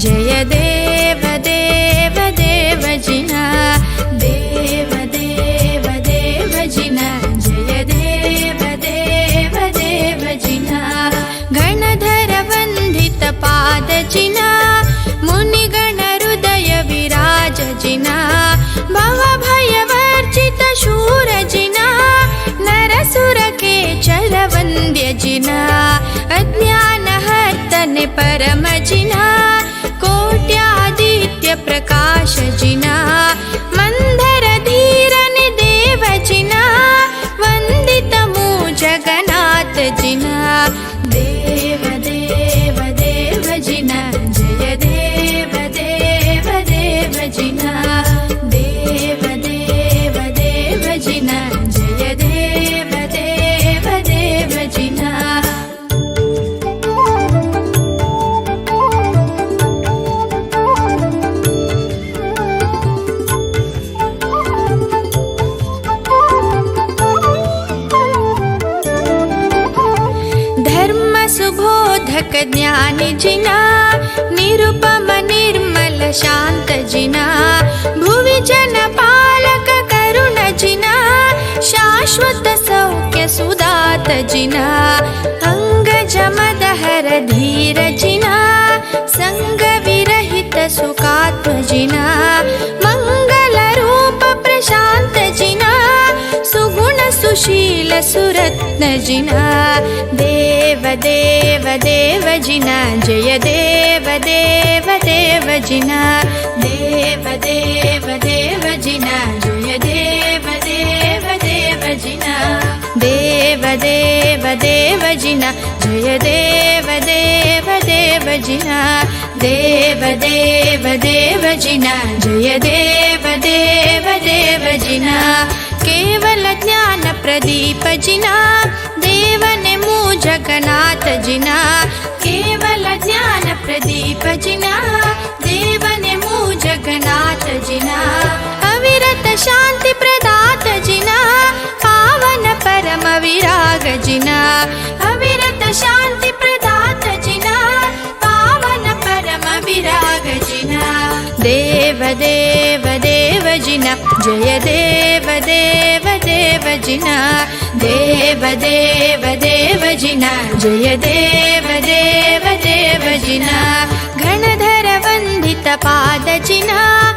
जय देव देव देव जिना। देव देव देव जिना। जय देव देव देव जिना। गणधर वन्दित पाद जिना। मुनिगण हृदय विराज जिना। भव भय वर्जित शूर जिना। नरसुर के चर वन्द्य जिना। अज्ञान हर्तन परम जिना जगन्नाथ जिना देव ज्ञानि जिना निरुपम निर्मल शान्त जिना भुवि जन पालक करुण जिना शाश्वत सौख्य सुदात जिना अङ्ग जमदहर धीर जिना सुगुण सुशील सुरत्न जिना देव देव देव जिना जय देव देव देव जिना देव देव देव जिना जय देव देव देव जिना देव देव देव जिना जय देव देव देव जिना देव देव देव जिना जय देव देव देव जिना केवल ज्ञान प्रदीप जिना देवन मु जगन्नाथ जिना केवल ज्ञान प्रदीप जिना देवन जगन्नाथ जिना अविरत शान्ति प्रदात जिना पावन परम विराग जिना अविरत शान्ति प्रदात जिना पावन परम विराग जिना देव देव जय देव देव देव जिना। देव देव देव जिना। जय देव देव देव जिना। गणधर वन्दित पाद जिना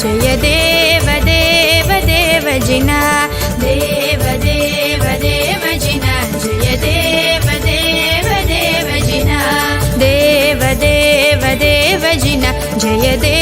जिना जय देव देव देव जिना। देव देव देव जिना। जय देव देव देव जिना। देव देव देव जिना। जय देव